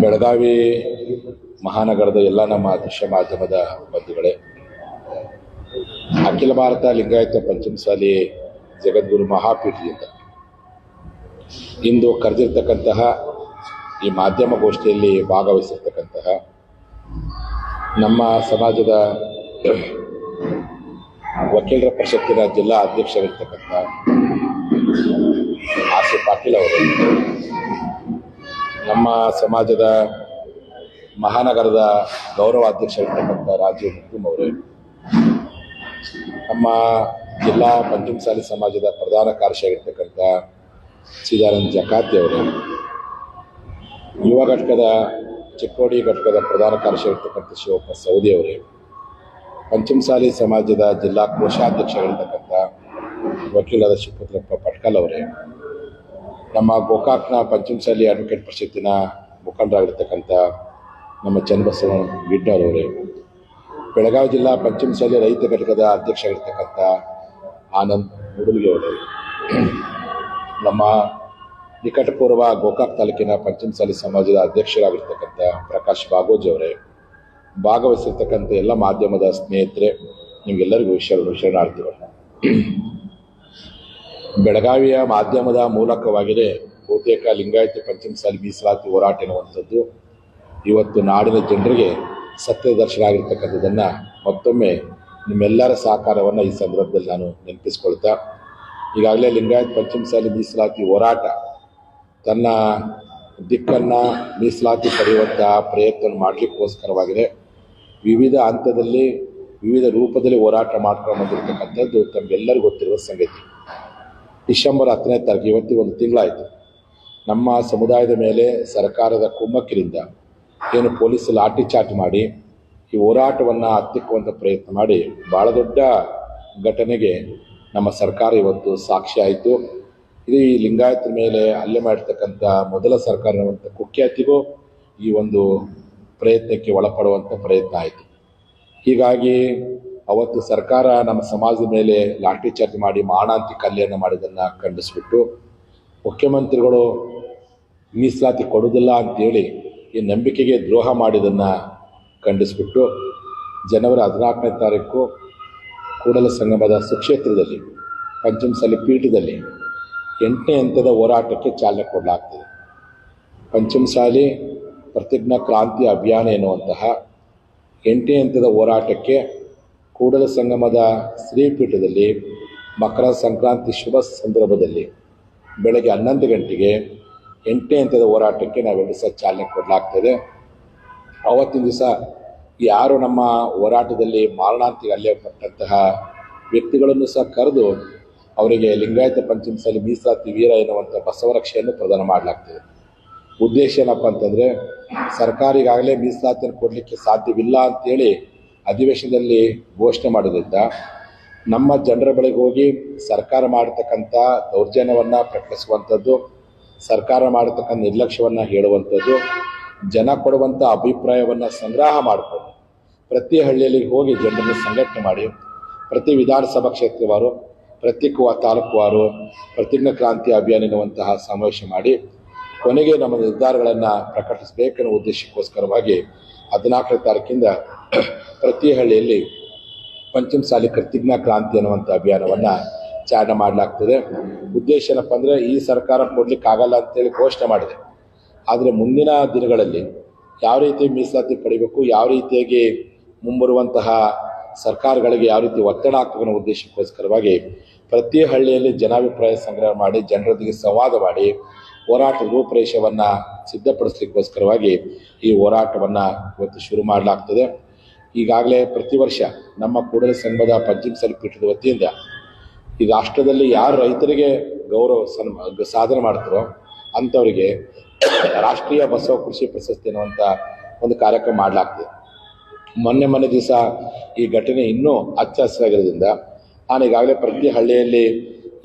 ಬೆಳಗಾವಿ ಮಹಾನಗರದ ಎಲ್ಲ ನಮ್ಮ ದೃಶ್ಯ ಮಾಧ್ಯಮದ ಬಂಧುಗಳೇ, ಅಖಿಲ ಭಾರತ ಲಿಂಗಾಯತ ಪಂಚಮಸಾಲಿ ಜಗದ್ಗುರು ಮಹಾಪೀಠದಿಂದ ಇಂದು ಕರೆದಿರ್ತಕ್ಕಂತಹ ಈ ಮಾಧ್ಯಮ ಗೋಷ್ಠಿಯಲ್ಲಿ ಭಾಗವಹಿಸಿರ್ತಕ್ಕಂತಹ ನಮ್ಮ ಸಮಾಜದ ವಕೀಲರ ಪರಿಷತ್ತಿನ ಜಿಲ್ಲಾ ಅಧ್ಯಕ್ಷರಿರ್ತಕ್ಕಂಥ ಆರ್ ಪಾಟೀಲ್ ಅವರು. ನಮ್ಮ ಸಮಾಜದ ಮಹಾನಗರದ ಗೌರವ ಅಧ್ಯಕ್ಷರಿರ್ತಕ್ಕಂಥ ರಾಜೀವ್ ಮುಕ್ತಿಮ್ ಅವರು, ನಮ್ಮ ಜಿಲ್ಲಾ ಪಂಚಮಸಾಲಿ ಸಮಾಜದ ಪ್ರಧಾನ ಕಾರ್ಯದರ್ಶಿಯಾಗಿರ್ತಕ್ಕಂಥ ಸೀತಾನಂದ್ ಜಕಾತಿ ಅವರು, ಯುವ ಘಟಕದ, ಚಿಕ್ಕೋಡಿ ಘಟಕದ ಪ್ರಧಾನ ಕಾರ್ಯದರ್ಶಿಯಾಗಿರ್ತಕ್ಕಂಥ ಶಿವಪ್ಪ ಸೌದಿ ಅವರೇ, ಪಂಚಮಸಾಲಿ ಸಮಾಜದ ಜಿಲ್ಲಾ ಕೋಶಾಧ್ಯಕ್ಷರಾಗಿರ್ತಕ್ಕಂಥ ವಕೀಲರ ಶಿವಪುತ್ರಪ್ಪ ಪಟ್ಕಲ್ ಅವರೇ ನಮ್ಮ ಗೋಕಾಕ್ನ ಪಂಚಮಸಾಲಿ ಅಡ್ವೊಕೇಟ್ ಪರಿಷತ್ತಿನ ಮುಖಂಡರಾಗಿರ್ತಕ್ಕಂಥ ನಮ್ಮ ಚನ್ನಬಸವ ಗಿಡ್ಡರವರೇ, ಬೆಳಗಾವಿ ಜಿಲ್ಲಾ ಪಂಚಮಸಾಲಿ ರೈತ ಘಟಕದ ಅಧ್ಯಕ್ಷರಾಗಿರ್ತಕ್ಕಂಥ ಆನಂದ್ ಮುಡುಲ್ಗೆ ನಮ್ಮ ನಿಕಟಪೂರ್ವ ಗೋಕಾಕ್ ತಾಲೂಕಿನ ಪಂಚಮಸಾಲಿ ಸಮಾಜದ ಅಧ್ಯಕ್ಷರಾಗಿರ್ತಕ್ಕಂಥ ಪ್ರಕಾಶ್ ಬಾಗೋಜಿ ಅವರೇ ಭಾಗವಹಿಸಿರ್ತಕ್ಕಂಥ ಎಲ್ಲ ಮಾಧ್ಯಮದ ಸ್ನೇಹಿತರೆ, ನಿಮಗೆಲ್ಲರಿಗೂ ವಿಷಯ ಶರಣಾರ್ಥಿಗಳು ಬೆಳಗಾವಿಯ ಮಾಧ್ಯಮದ ಮೂಲಕವಾಗಿದೆ. ಬಹುತೇಕ ಲಿಂಗಾಯತ ಪಂಚಮ ಸಾಲಿ ಮೀಸಲಾತಿ ಹೋರಾಟ ಎನ್ನುವಂಥದ್ದು. ಇವತ್ತು ನಾಡಿನ ಜನರಿಗೆ ಸತ್ಯ ದರ್ಶನ ಆಗಿರ್ತಕ್ಕಂಥದ್ದನ್ನು ಮತ್ತೊಮ್ಮೆ ನಿಮ್ಮೆಲ್ಲರ ಸಹಕಾರವನ್ನು ಈ ಸಂದರ್ಭದಲ್ಲಿ ನಾನು ನೆನಪಿಸ್ಕೊಳ್ತಾ, ಈಗಾಗಲೇ ಲಿಂಗಾಯತ ಪಂಚಮಸಾಲಿ ಮೀಸಲಾತಿ ಹೋರಾಟ ತನ್ನ ದಿಕ್ಕನ್ನು ಮೀಸಲಾತಿ ಪಡೆಯುವಂತಹ ಪ್ರಯತ್ನ ಮಾಡಲಿಕ್ಕೋಸ್ಕರವಾಗಿದೆ. ವಿವಿಧ ಹಂತದಲ್ಲಿ, ವಿವಿಧ ರೂಪದಲ್ಲಿ ಹೋರಾಟ ಮಾಡ್ಕೊಂಡು ಬಂದಿರತಕ್ಕಂಥದ್ದು ತಮಗೆಲ್ಲರಿಗೂ ಗೊತ್ತಿರುವ ಸಂಗತಿ. ಡಿಸೆಂಬರ್ ಹತ್ತನೇ ತಾರೀಕು, ಇವತ್ತಿಗೆ ಒಂದು ತಿಂಗಳಾಯಿತು. ನಮ್ಮ ಸಮುದಾಯದ ಮೇಲೆ ಸರ್ಕಾರದ ಕುಮ್ಮಕ್ಕಿನಿಂದ ಏನು ಪೊಲೀಸ್ ಲಾಠಿ ಚಾರ್ಜ್ ಮಾಡಿ, ಈ ಹೋರಾಟವನ್ನು ಹತ್ತಿಕ್ಕುವಂಥ ಪ್ರಯತ್ನ ಮಾಡಿ ಭಾಳ ದೊಡ್ಡ ಘಟನೆಗೆ ನಮ್ಮ ಸರ್ಕಾರ ಇವತ್ತು ಸಾಕ್ಷಿ ಆಯಿತು. ಇದು ಈ ಲಿಂಗಾಯತ ಮೇಲೆ ಹಲ್ಲೆ ಮಾಡಿರ್ತಕ್ಕಂಥ ಮೊದಲ ಸರ್ಕಾರ ಇರುವಂಥ ಕುಖ್ಯಾತಿಗೂ ಈ ಒಂದು ಪ್ರಯತ್ನಕ್ಕೆ ಒಳಪಡುವಂಥ ಪ್ರಯತ್ನ ಆಯಿತು. ಹೀಗಾಗಿ ಅವತ್ತು ಸರ್ಕಾರ ನಮ್ಮ ಸಮಾಜದ ಮೇಲೆ ಲಾಠಿ ಚಾರ್ಜ್ ಮಾಡಿ ಮಾರಣಾಂತಿ ಕಲ್ಯಾಣ ಮಾಡಿದ್ದನ್ನು ಖಂಡಿಸ್ಬಿಟ್ಟು ಮುಖ್ಯಮಂತ್ರಿಗಳು ಮೀಸಲಾತಿ ಕೊಡುವುದಿಲ್ಲ ಅಂತೇಳಿ ಈ ನಂಬಿಕೆಗೆ ದ್ರೋಹ ಮಾಡಿದ್ದನ್ನು ಖಂಡಿಸ್ಬಿಟ್ಟು ಜನವರಿ ಹದಿನಾಲ್ಕನೇ ತಾರೀಕು ಕೂಡಲ ಸಂಗಮದ ಸುಕ್ಷೇತ್ರದಲ್ಲಿ ಪಂಚಮಸಾಲಿ ಪೀಠದಲ್ಲಿ ಎಂಟನೇ ಹಂತದ ಹೋರಾಟಕ್ಕೆ ಚಾಲನೆ ಕೊಡಲಾಗ್ತದೆ. ಪಂಚಮಸಾಲಿ ಪ್ರತಿಜ್ಞಾ ಕ್ರಾಂತಿ ಅಭಿಯಾನ ಎನ್ನುವಂತಹ ಎಂಟನೇ ಹಂತದ ಹೋರಾಟಕ್ಕೆ ಕೂಡಲ ಸಂಗಮದ ಶ್ರೀಪೀಠದಲ್ಲಿ ಮಕರ ಸಂಕ್ರಾಂತಿ ಶುಭ ಸಂದರ್ಭದಲ್ಲಿ ಬೆಳಗ್ಗೆ ಹನ್ನೊಂದು ಗಂಟೆಗೆ ಎಂಟನೇ ಹಂತದ ಹೋರಾಟಕ್ಕೆ ನಾವೆಲ್ಲ ಸಹ ಚಾಲನೆ ಕೊಡಲಾಗ್ತದೆ. ಅವತ್ತಿನ ದಿವಸ ಯಾರು ನಮ್ಮ ಹೋರಾಟದಲ್ಲಿ ಮಾರಣಾಂತಿಗೆ ಅಲ್ಲೇ ಪಟ್ಟಂತಹ ವ್ಯಕ್ತಿಗಳನ್ನು ಸಹ ಕರೆದು ಅವರಿಗೆ ಲಿಂಗಾಯತ ಪಂಚಮಸಾಲಿ ಮೀಸಲಾತಿ ವೀರ ಎನ್ನುವಂಥ ಬಸವರಕ್ಷೆಯನ್ನು ಪ್ರದಾನ ಮಾಡಲಾಗ್ತದೆ. ಉದ್ದೇಶ ಏನಪ್ಪ ಅಂತಂದರೆ ಸರ್ಕಾರ ಈಗಾಗಲೇ ಮೀಸಲಾತಿಯನ್ನು ಕೊಡಲಿಕ್ಕೆ ಸಾಧ್ಯವಿಲ್ಲ ಅಂತೇಳಿ ಅಧಿವೇಶನದಲ್ಲಿ ಘೋಷಣೆ ಮಾಡೋದ್ರಿಂದ ನಮ್ಮ ಜನರ ಬಳಿಗೆ ಹೋಗಿ ಸರ್ಕಾರ ಮಾಡತಕ್ಕಂಥ ದೌರ್ಜನ್ಯವನ್ನು ಪ್ರಕಟಿಸುವಂಥದ್ದು, ಸರ್ಕಾರ ಮಾಡತಕ್ಕಂಥ ನಿರ್ಲಕ್ಷ್ಯವನ್ನು ಹೇಳುವಂಥದ್ದು, ಜನ ಕೊಡುವಂಥ ಅಭಿಪ್ರಾಯವನ್ನು ಸಂಗ್ರಹ ಮಾಡಿಕೊಂಡು ಪ್ರತಿ ಹಳ್ಳಿಯಲ್ಲಿ ಹೋಗಿ ಜನರನ್ನು ಸಂಘಟನೆ ಮಾಡಿ, ಪ್ರತಿ ವಿಧಾನಸಭಾ ಕ್ಷೇತ್ರವಾರು ಪ್ರತಿ ತಾಲೂಕುವಾರು ಪ್ರತಿಜ್ಞಾ ಕ್ರಾಂತಿ ಅಭಿಯಾನ ಎನ್ನುವಂತಹ ಸಮಾವೇಶ ಮಾಡಿ ಕೊನೆಗೆ ನಮ್ಮ ನಿರ್ಧಾರಗಳನ್ನು ಪ್ರಕಟಿಸಬೇಕೆನ್ನುವ ಉದ್ದೇಶಕ್ಕೋಸ್ಕರವಾಗಿ ಹದಿನಾಲ್ಕನೇ ತಾರೀಕಿಂದ ಪ್ರತಿ ಹಳ್ಳಿಯಲ್ಲಿ ಪಂಚಮಸಾಲಿ ಪ್ರತಿಜ್ಞಾ ಕ್ರಾಂತಿ ಅನ್ನುವಂಥ ಅಭಿಯಾನವನ್ನು ಚಾಲನೆ ಮಾಡಲಾಗ್ತದೆ. ಉದ್ದೇಶ ಏನಪ್ಪ ಅಂದರೆ ಈ ಸರ್ಕಾರ ಕೊಡ್ಲಿಕ್ಕೆ ಆಗಲ್ಲ ಅಂತೇಳಿ ಘೋಷಣೆ ಮಾಡಿದೆ. ಆದರೆ ಮುಂದಿನ ದಿನಗಳಲ್ಲಿ ಯಾವ ರೀತಿ ಮೀಸಲಾತಿ ಪಡಿಬೇಕು, ಯಾವ ರೀತಿಯಾಗಿ ಮುಂಬರುವಂತಹ ಸರ್ಕಾರಗಳಿಗೆ ಯಾವ ರೀತಿ ಒತ್ತಡ ಹಾಕಬೇಕು ಅನ್ನೋ ಉದ್ದೇಶಕ್ಕೋಸ್ಕರವಾಗಿ ಪ್ರತಿ ಹಳ್ಳಿಯಲ್ಲಿ ಜನಾಭಿಪ್ರಾಯ ಸಂಗ್ರಹ ಮಾಡಿ, ಜನರೊಂದಿಗೆ ಸಂವಾದ ಮಾಡಿ ಹೋರಾಟ ರೂಪರೇಷವನ್ನು ಸಿದ್ಧಪಡಿಸ್ಲಿಕ್ಕೋಸ್ಕರವಾಗಿ ಈ ಹೋರಾಟವನ್ನು ಇವತ್ತು ಶುರು ಮಾಡಲಾಗ್ತದೆ. ಈಗಾಗಲೇ ಪ್ರತಿ ವರ್ಷ ನಮ್ಮ ಕೂಡಲ ಸಂಘದ ಪಂಚಾಯತ್ ಪೀಠದ ವತಿಯಿಂದ ಈ ರಾಷ್ಟ್ರದಲ್ಲಿ ಯಾರು ರೈತರಿಗೆ ಗೌರವ ಸನ್ಮ, ಸಾಧನೆ ಮಾಡ್ತಾರೋ ಅಂಥವರಿಗೆ ರಾಷ್ಟ್ರೀಯ ಬಸವ ಕೃಷಿ ಪ್ರಶಸ್ತಿ ಅನ್ನುವಂಥ ಒಂದು ಕಾರ್ಯಕ್ರಮ ಮಾಡಲಾಗ್ತದೆ. ಮೊನ್ನೆ ಮೊನ್ನೆ ದಿವಸ ಈ ಘಟನೆ ಇನ್ನೂ ಹಚ್ಚ ಹಸಿರಾಗಿರೋದ್ರಿಂದ ನಾನು ಈಗಾಗಲೇ ಪ್ರತಿ ಹಳ್ಳಿಯಲ್ಲಿ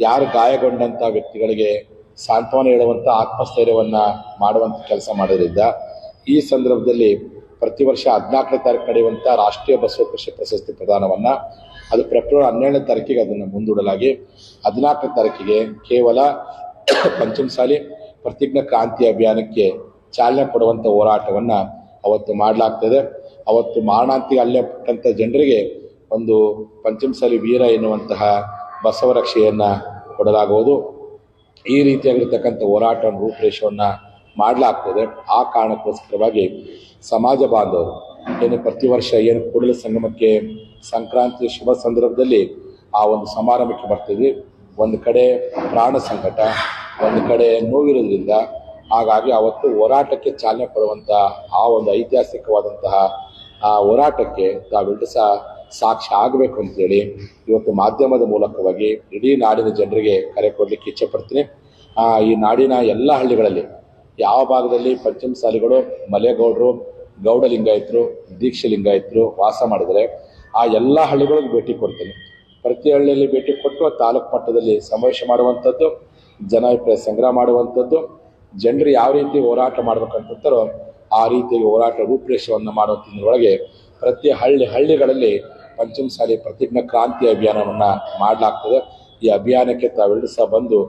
ಯಾರು ಗಾಯಗೊಂಡಂಥ ವ್ಯಕ್ತಿಗಳಿಗೆ ಸಾಂತ್ವನ ಹೇಳುವಂಥ ಆತ್ಮಸ್ಥೈರ್ಯವನ್ನು ಮಾಡುವಂಥ ಕೆಲಸ ಮಾಡೋದ್ರಿಂದ ಈ ಸಂದರ್ಭದಲ್ಲಿ ಪ್ರತಿ ವರ್ಷ ಹದಿನಾಲ್ಕನೇ ತಾರೀಕು ನಡೆಯುವಂಥ ರಾಷ್ಟ್ರೀಯ ಬಸವಕೃಷಿ ಪ್ರಶಸ್ತಿ ಪ್ರದಾನವನ್ನು ಅದು ಫೆಬ್ರವರಿ ಹನ್ನೆರಡನೇ ತಾರೀಕಿಗೆ ಅದನ್ನು ಮುಂದೂಡಲಾಗಿ ಹದಿನಾಲ್ಕನೇ ತಾರೀಕಿಗೆ ಕೇವಲ ಪಂಚಮಸಾಲಿ ಪ್ರತಿಜ್ಞಾ ಕ್ರಾಂತಿ ಅಭಿಯಾನಕ್ಕೆ ಚಾಲನೆ ಕೊಡುವಂಥ ಹೋರಾಟವನ್ನು ಅವತ್ತು ಮಾಡಲಾಗ್ತದೆ. ಅವತ್ತು ಮಾರಣಾಂತಿಗೆ ಅಲ್ಲೇ ಪಟ್ಟಂಥ ಜನರಿಗೆ ಒಂದು ಪಂಚಮಸಾಲಿ ವೀರ ಎನ್ನುವಂತಹ ಬಸವರಕ್ಷೆಯನ್ನು ಕೊಡಲಾಗುವುದು. ಈ ರೀತಿಯಾಗಿರ್ತಕ್ಕಂಥ ಹೋರಾಟವನ್ನು ರೂಪುರೇಷವನ್ನು ಮಾಡಲಾಗ್ತದೆ. ಆ ಕಾರಣಕ್ಕೋಸ್ಕರವಾಗಿ ಸಮಾಜ ಬಾಂಧವರು, ಏನು ಪ್ರತಿ ವರ್ಷ ಏನು ಕೂಡಲ ಸಂಗಮಕ್ಕೆ ಸಂಕ್ರಾಂತಿ ಶುಭ ಸಂದರ್ಭದಲ್ಲಿ ಆ ಒಂದು ಸಮಾರಂಭಕ್ಕೆ ಬರ್ತೀವಿ ಒಂದು ಕಡೆ ಪ್ರಾಣ ಸಂಕಟ, ಒಂದು ಕಡೆ ನೋವಿರೋದ್ರಿಂದ ಹಾಗಾಗಿ ಅವತ್ತು ಹೋರಾಟಕ್ಕೆ ಚಾಲನೆ ಕೊಡುವಂತಹ ಆ ಒಂದು ಐತಿಹಾಸಿಕವಾದಂತಹ ಆ ಹೋರಾಟಕ್ಕೆ ತಾವೆಲ್ಲರೂ ಸಹ ಸಾಕ್ಷಿ ಆಗಬೇಕು ಅಂತೇಳಿ ಇವತ್ತು ಮಾಧ್ಯಮದ ಮೂಲಕವಾಗಿ ಇಡೀ ನಾಡಿನ ಜನರಿಗೆ ಕರೆ ಕೊಡಲಿಕ್ಕೆ ಇಚ್ಛೆ ಪಡ್ತೀನಿ. ಆ, ಈ ನಾಡಿನ ಎಲ್ಲ ಹಳ್ಳಿಗಳಲ್ಲಿ ಯಾವ ಭಾಗದಲ್ಲಿ ಪಂಚಮಸಾಲಿಗಳು ಮಲೆಗೌಡರು ಗೌಡ ಲಿಂಗಾಯತರು ವಾಸ ಮಾಡಿದರೆ ಆ ಎಲ್ಲ ಹಳ್ಳಿಗಳಿಗೆ ಭೇಟಿ ಕೊಡ್ತೀನಿ. ಪ್ರತಿ ಹಳ್ಳಿಯಲ್ಲಿ ಭೇಟಿ ಕೊಟ್ಟು ತಾಲೂಕು ಮಟ್ಟದಲ್ಲಿ ಸಮಾವೇಶ ಮಾಡುವಂಥದ್ದು ಜನಾಭಿಪ್ರಾಯ ಸಂಗ್ರಹ ಮಾಡುವಂಥದ್ದು ಜನರು ಯಾವ ರೀತಿ ಹೋರಾಟ ಮಾಡ್ಬೇಕಂತಾರೋ ಆ ರೀತಿಯಾಗಿ ಹೋರಾಟ ರೂಪುರೇಷವನ್ನು ಮಾಡುವಂಥದ್ರೊಳಗೆ ಪ್ರತಿ ಹಳ್ಳಿ ಹಳ್ಳಿಗಳಲ್ಲಿ ಪಂಚಮಸಾಲಿ ಪ್ರತಿಜ್ಞಾ ಕ್ರಾಂತಿ ಅಭಿಯಾನವನ್ನು ಮಾಡಲಾಗ್ತದೆ. ಈ ಅಭಿಯಾನಕ್ಕೆ ತಾವೆಲ್ಲರೂ ಸಹ ಬಂದು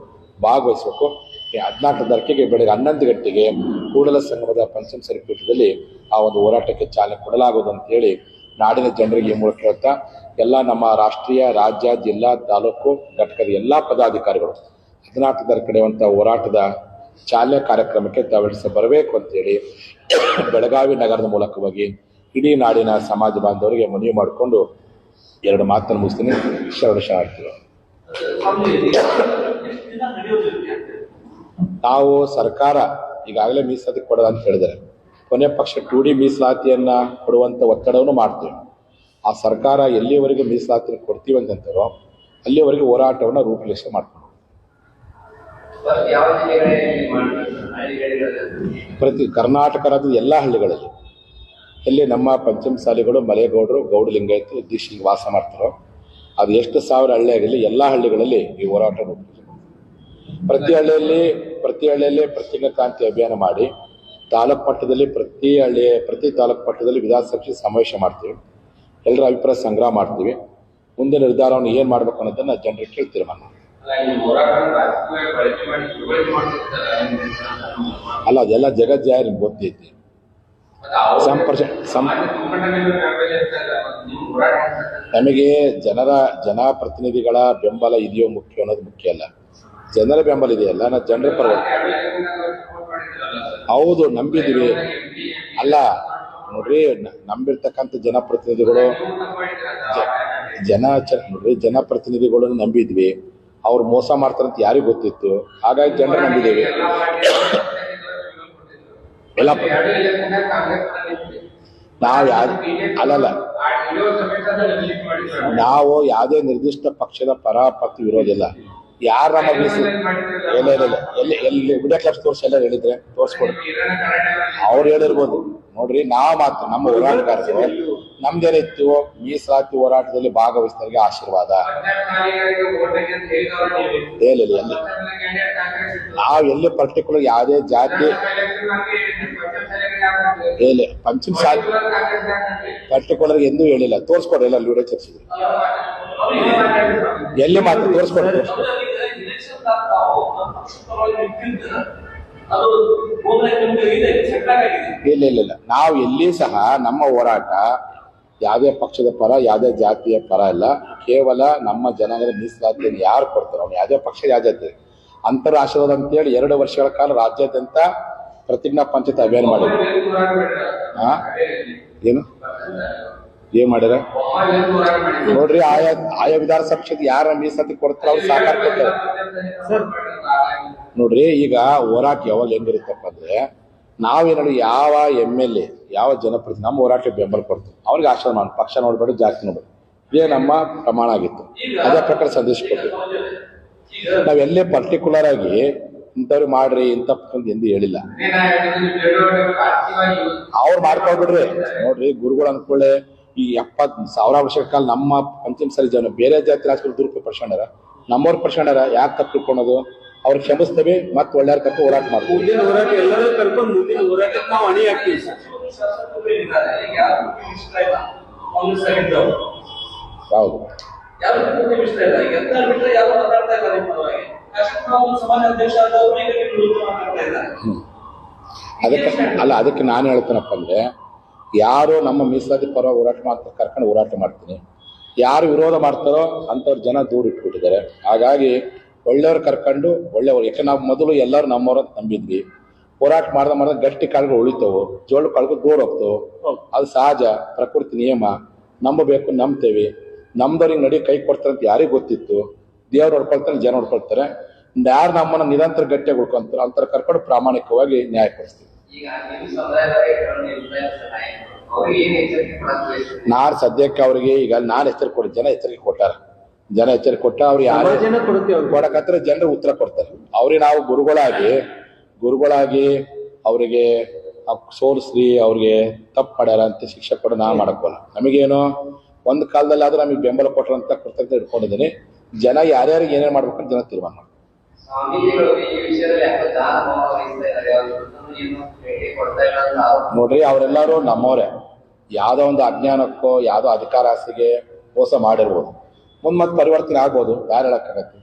ಭಾಗವಹಿಸಬೇಕು. ಈ ಹದಿನಾಲ್ಕು ತಾರೀಕಿಗೆ ಬೆಳಗ್ಗೆ ಹನ್ನೊಂದು ಗಂಟೆಗೆ ಕೂಡಲ ಸಂಗಮದ ಪಂಚಮಸಾಲಿ ಪೀಠದಲ್ಲಿ ಆ ಒಂದು ಹೋರಾಟಕ್ಕೆ ಚಾಲನೆ ಕೊಡಲಾಗುವುದು ಅಂತೇಳಿ ನಾಡಿನ ಜನರಿಗೆ ಮೂಲಕ ಹೇಳ್ತಾ, ಎಲ್ಲ ನಮ್ಮ ರಾಷ್ಟ್ರೀಯ, ರಾಜ್ಯ, ಜಿಲ್ಲಾ, ತಾಲೂಕು, ಘಟಕದ ಎಲ್ಲ ಪದಾಧಿಕಾರಿಗಳು ಹದಿನಾಲ್ಕು ತಾರೀಕು ನಡೆಯುವಂಥ ಹೋರಾಟದ ಚಾಲನೆ ಕಾರ್ಯಕ್ರಮಕ್ಕೆ ಸಹ ಬರಬೇಕು ಅಂತೇಳಿ ಬೆಳಗಾವಿ ನಗರದ ಮೂಲಕವಾಗಿ ಇಡೀ ನಾಡಿನ ಸಮಾಜ ಬಾಂಧವರಿಗೆ ಮನವಿ ಮಾಡಿಕೊಂಡು ಎರಡು ಮಾತನ್ನು ಮುಗಿಸ್ತೀನಿ. ಶರಣ ಶರಣಾರ್ಥಿಗಳು ನಾವು ಸರ್ಕಾರ ಈಗಾಗಲೇ ಮೀಸಲಾತಿ ಕೊಡೋದು ಅಂತ ಹೇಳಿದರೆ ಕೊನೆ ಪಕ್ಷ ಟು ಡಿ ಮೀಸಲಾತಿಯನ್ನ ಕೊಡುವಂತ ಒತ್ತಡವನ್ನು ಮಾಡ್ತೀವಿ. ಆ ಸರ್ಕಾರ ಎಲ್ಲಿವರೆಗೆ ಮೀಸಲಾತಿ ಕೊಡ್ತೀವಿ ಅಂತಂತಾರೋ ಅಲ್ಲಿವರೆಗೆ ಹೋರಾಟವನ್ನು ರೂಪುರೇಷೆ ಹಳ್ಳಿಗಳಲ್ಲಿ ಪ್ರತಿ ಕರ್ನಾಟಕ ರಾಜ್ಯದ ಎಲ್ಲ ಹಳ್ಳಿಗಳಲ್ಲಿ ಎಲ್ಲಿ ನಮ್ಮ ಪಂಚಮಸಾಲಿಗಳು ಮಲೆಗೌಡರು ಗೌಡ ಲಿಂಗಾಯತರು ದೀಕ್ಷಿಗೆ ವಾಸ ಮಾಡ್ತಾರೋ ಅದು ಎಷ್ಟು ಸಾವಿರ ಹಳ್ಳಿ ಆಗಲಿ ಎಲ್ಲ ಹಳ್ಳಿಗಳಲ್ಲಿ ಈ ಹೋರಾಟ ರೂಪಿಸಿದೆ ಪ್ರತಿ ಹಳ್ಳಿಯಲ್ಲಿ ಪ್ರತಿ ಹಳ್ಳಿಯಲ್ಲಿ ಪ್ರತಿಜ್ಞಾ ಕ್ರಾಂತಿ ಅಭಿಯಾನ ಮಾಡಿ ತಾಲೂಕು ಮಟ್ಟದಲ್ಲಿ ಪ್ರತಿ ಹಳ್ಳಿ ಪ್ರತಿ ತಾಲೂಕು ಮಟ್ಟದಲ್ಲಿ ವಿಧಾನಸಭೆ ಸಮಾವೇಶ ಮಾಡ್ತೀವಿ. ಎಲ್ಲರ ಅಭಿಪ್ರಾಯ ಸಂಗ್ರಹ ಮಾಡ್ತೀವಿ. ಮುಂದೆ ನಿರ್ಧಾರವನ್ನು ಏನು ಮಾಡಬೇಕು ಅನ್ನೋದನ್ನು ಜನರಿಗೆ ಕೇಳಿ ತೀರ್ಮಾನ ಅಲ್ಲ ಅದೆಲ್ಲ ಜಗಜ್ಜಾಯ ನಿಮ್ಗೆ ಗೊತ್ತೈತಿ. ನಮಗೆ ಜನರ ಜನಪ್ರತಿನಿಧಿಗಳ ಬೆಂಬಲ ಇದೆಯೋ ಮುಖ್ಯ ಅನ್ನೋದು ಮುಖ್ಯ ಅಲ್ಲ. ಜನರ ಬೆಂಬಲ ಇದೆಯಲ್ಲ ನಾ ಜನರ ಪರ ಹೌದು ನಂಬಿದೀವಿ ಅಲ್ಲ, ನೋಡ್ರಿ ನಂಬಿರ್ತಕ್ಕಂಥ ಜನಪ್ರತಿನಿಧಿಗಳು ಜನ ನೋಡ್ರಿ ಜನಪ್ರತಿನಿಧಿಗಳನ್ನು ನಂಬಿದ್ವಿ. ಅವ್ರು ಮೋಸ ಮಾಡ್ತಾರಂತ ಯಾರಿಗೂ ಗೊತ್ತಿತ್ತು. ಹಾಗಾಗಿ ಜನರು ನಂಬಿದ್ದೀವಿ. ಎಲ್ಲ ನಾವು ಯಾವ್ದು ಅಲ್ಲಲ್ಲ ನಾವು ಯಾವುದೇ ನಿರ್ದಿಷ್ಟ ಪಕ್ಷದ ಪರ ಪಕ್ಷ ವಿರೋಧ ಇಲ್ಲ ಯಾರ ಇಲ್ಲ ಇಲ್ಲ ಇಲ್ಲ ಎಲ್ಲಿ ಎಲ್ಲಿ ವಿಡಿಯೋ ಕ್ಲಾಸ್ ತೋರಿಸಿ ಎಲ್ಲ ಹೇಳಿದ್ರೆ ತೋರಿಸ್ಕೊಡಿ ಅವ್ರು ಹೇಳಿರ್ಬೋದು. ನೋಡ್ರಿ ನಾವು ಮಾತ್ರ ನಮ್ಮ ಹೋರಾಟಗಾರರು ನಮ್ದೇನಿತ್ತು ಮೀಸಲಾತಿ ಹೋರಾಟದಲ್ಲಿ ಭಾಗವಹಿಸಿದವರಿಗೆ ಆಶೀರ್ವಾದ. ಹೇಳಿ ಅಲ್ಲಿ ಎಲ್ಲಿ ನಾವು ಎಲ್ಲಿ ಪರ್ಟಿಕ್ಯುಲರ್ ಯಾವುದೇ ಜಾತಿ ಇಲ್ಲ ಪಂಚಮ ಸಾಲಿ ಪರ್ಟಿಕ್ಯುಲರ್ ಎಂದೂ ಹೇಳಿಲ್ಲ ತೋರಿಸ್ಕೊಡ್ರಿ ಎಲ್ಲ ವಿಡಿಯೋ ಚರ್ಚೆ ಎಲ್ಲಿ ಮಾತ್ರ ತೋರಿಸ್ಕೊಡ್ರಿ ತೋರಿಸ್ಕೊಡ್ರಿ ಇಲ್ಲ ಇಲ್ಲ ಇಲ್ಲ. ನಾವು ಎಲ್ಲಿ ಸಹ, ನಮ್ಮ ಹೋರಾಟ ಯಾವುದೇ ಪಕ್ಷದ ಪರ, ಯಾವುದೇ ಜಾತಿಯ ಪರ ಇಲ್ಲ ಕೇವಲ ನಮ್ಮ ಜನಾಂಗದ ಮೀಸಲಾತಿಯನ್ನು ಯಾರು ಕೊಡ್ತಾರೋ? ಅವ್ನು ಯಾವುದೇ ಪಕ್ಷ ಯಾವ ಜಾತಿ. ಅಂತರ ಆಶೀರ್ವಾದ ಅಂತೇಳಿ ಎರಡು ವರ್ಷಗಳ ಕಾಲ ರಾಜ್ಯಾದ್ಯಂತ ಪ್ರತಿಜ್ಞಾ ಪಂಚಾಯತ್ ಅಭಿಯಾನ ಮಾಡಿದ್ರು. ಹಾ ಏನು? ಏನ್ ಮಾಡ್ಯಾರ ನೋಡ್ರಿ ಆಯಾ ಆಯಾ ವಿಧಾನಸಭಾ ಕ್ಷೇತ್ರ ಯಾರ ಮೀಸಲಾತಿ ಕೊಡ್ತಾರ ಅವ್ರು ಸಾಕಾರ ಕೊಡ್ತಾರೆ. ನೋಡ್ರಿ ಈಗ ಹೋರಾಟ ಯಾವಾಗ ಹೆಂಗಿರುತ್ತಪ್ಪ ಅಂದ್ರೆ ನಾವೇನಾದ್ರು ಯಾವ ಎಂ ಎಲ್ ಎ ಯಾವ ಜನಪ್ರತಿನಿಧಿ ನಮ್ಮ ಹೋರಾಟಕ್ಕೆ ಬೆಂಬಲ ಕೊಡ್ತೀವಿ. ಅವ್ರಿಗೆ ಆಶ್ರಯ ಮಾಡಿ ಪಕ್ಷ ನೋಡ್ಬೇಡಿ ಜಾಸ್ತಿ ನೋಡ್ಬೇಡಿ ಇದೇ ನಮ್ಮ ಪ್ರಮಾಣ ಆಗಿತ್ತು. ಅದೇ ಪ್ರಕಾರ ಸಂದೇಶ ಕೊಟ್ಟಿವಿ ನಾವೆಲ್ಲೇ ಪರ್ಟಿಕ್ಯುಲರ್ ಆಗಿ ಇಂಥವ್ರು ಮಾಡ್ರಿ ಇಂಥ ಅಂತ ಎಂದು ಹೇಳಿಲ್ಲ. ಅವ್ರು ಮಾಡ್ಕೊಬಿಡ್ರಿ. ನೋಡ್ರಿ ಗುರುಗಳು ಅನ್ಕೊಳ್ಳೆ ಈ ಎಪ್ಪತ್ ಸಾವಿರ ವರ್ಷಗಳ ಕಾಲ ನಮ್ಮ ಪಂಚಮ ಸರಿ ಜನ ಬೇರೆ ಜಾತಿ ರಾಜಕೀಯ ದುರುಪಯೋಗ ಪಡ್ಸ್ಕೊಂಡಾರ. ನಮ್ಮವ್ರು ಪಡ್ಸ್ಕೊಂಡಾರ ಯಾಕೆ ತಪ್ಪು ತಿಳ್ಕೊಳೋದು ಅವ್ರು ಕ್ಷಮಿಸ್ತೇವೆ ಮತ್ತೆ ಒಳ್ಳೆಯವ್ರ ಕರ್ಕೊಂಡು ಹೋರಾಟ ಮಾಡ್ತೀವಿ. ಹೌದು. ಅದಕ್ಕೆ ಅಲ್ಲ, ಅದಕ್ಕೆ ನಾನು ಹೇಳ್ತೇನಪ್ಪ ಅಂದ್ರೆ, ಯಾರು ನಮ್ಮ ಮೀಸಲಾತಿ ಪರವಾಗಿ ಹೋರಾಟ ಮಾಡ್ತಾರೆ ಕರ್ಕೊಂಡು ಹೋರಾಟ ಮಾಡ್ತೀನಿ. ಯಾರು ವಿರೋಧ ಮಾಡ್ತಾರೋ ಅಂಥವ್ರು ಜನ ದೂರ ಇಟ್ಬಿಟ್ಟಿದ್ದಾರೆ. ಹಾಗಾಗಿ ಒಳ್ಳೆಯವ್ರು ಕರ್ಕೊಂಡು, ಒಳ್ಳೆಯವ್ರು ಯಾಕೆ ನಾವು ಮೊದಲು ಎಲ್ಲರೂ ನಮ್ಮವ್ರು ನಂಬಿದ್ವಿ. ಹೋರಾಟ ಮಾಡ್ದ ಮಾಡ್ದ ಗಟ್ಟಿ ಕಾಳುಗಳು ಉಳಿತಾವು, ಜೋಳು ಕಾಳುಗಳು ದೂರ ಹೋಗ್ತಾವು. ಅದು ಸಹಜ, ಪ್ರಕೃತಿ ನಿಯಮ. ನಂಬಬೇಕು, ನಂಬ್ತೇವೆ. ನಮ್ದವ್ರಿಗೆ ನಡಿ ಕೈ ಕೊಡ್ತಾರೆ ಅಂತ ಯಾರಿಗೆ ಗೊತ್ತಿತ್ತು. ದೇವ್ರು ಹೊಡ್ಕೊಳ್ತಾರೆ ಜನ ಹೊಡ್ಕೊಳ್ತಾರೆ. ಯಾರು ನಮ್ಮನ್ನ ನಿರಂತರ ಗಟ್ಟಿಯಾಗಿ ಉಳ್ಕೊಂತಾರೆ ಅಂತರ ಕರ್ಕೊಂಡು ಪ್ರಾಮಾಣಿಕವಾಗಿ ನ್ಯಾಯ ಕೊಡಿಸ್ತೀವಿ. ನಾನು ಸದ್ಯಕ್ಕೆ ಅವ್ರಿಗೆ ಈಗ ನಾನು ಎಚ್ಚರಿಕೆ ಕೊಡಿ ಜನ ಎಚ್ಚರಿಕೆ ಕೊಟ್ಟಾರ. ಜನ ಎಚ್ಚರಿಕೆ ಕೊಟ್ಟ ಅವ್ರು ಯಾರು ಕೊಡಕತ್ರ ಜನರು ಉತ್ತರ ಕೊಡ್ತಾರೆ. ಅವ್ರಿಗೆ ನಾವು ಗುರುಗಳಾಗಿ ಗುರುಗಳಾಗಿ ಅವರಿಗೆ ಸೋಲಿಸ್ರಿ ಅವ್ರಿಗೆ ತಪ್ಪು ಮಾಡ್ಯಾರ ಅಂತ ಶಿಕ್ಷೆ ಕೊಡ ನಾ ಮಾಡಕ್ಕೋಲ್ಲ ನಮಗೇನು? ಒಂದು ಕಾಲದಲ್ಲಿ ಆದ್ರೂ ನಮಗೆ ಬೆಂಬಲ ಕೊಟ್ಟರಂತ ಕೃತಜ್ಞತೆ ಇಟ್ಕೊಂಡಿದ್ದೀನಿ. ಜನ ಯಾರ್ಯಾರಿಗೆ ಏನೇನು ಮಾಡ್ಬೇಕು ಅಂತ ಜನ ತೀರ್ಮಾನ ಮಾಡ್ತಾರೆ ನೋಡ್ರಿ ಅವರೆಲ್ಲರೂ ನಮ್ಮವರೇ. ಯಾವುದೋ ಒಂದು ಅಜ್ಞಾನಕ್ಕೋ ಯಾವುದೋ ಅಧಿಕಾರ ಆಸೆಗೆ ಮೋಸ ಮಾಡಿರ್ಬೋದು. ಮುಂದೆ ಮತ್ತೆ ಪರಿವರ್ತನೆ ಆಗ್ಬೋದು. ಯಾರು ಹೇಳಕ್ಕಾಗತ್ತೆ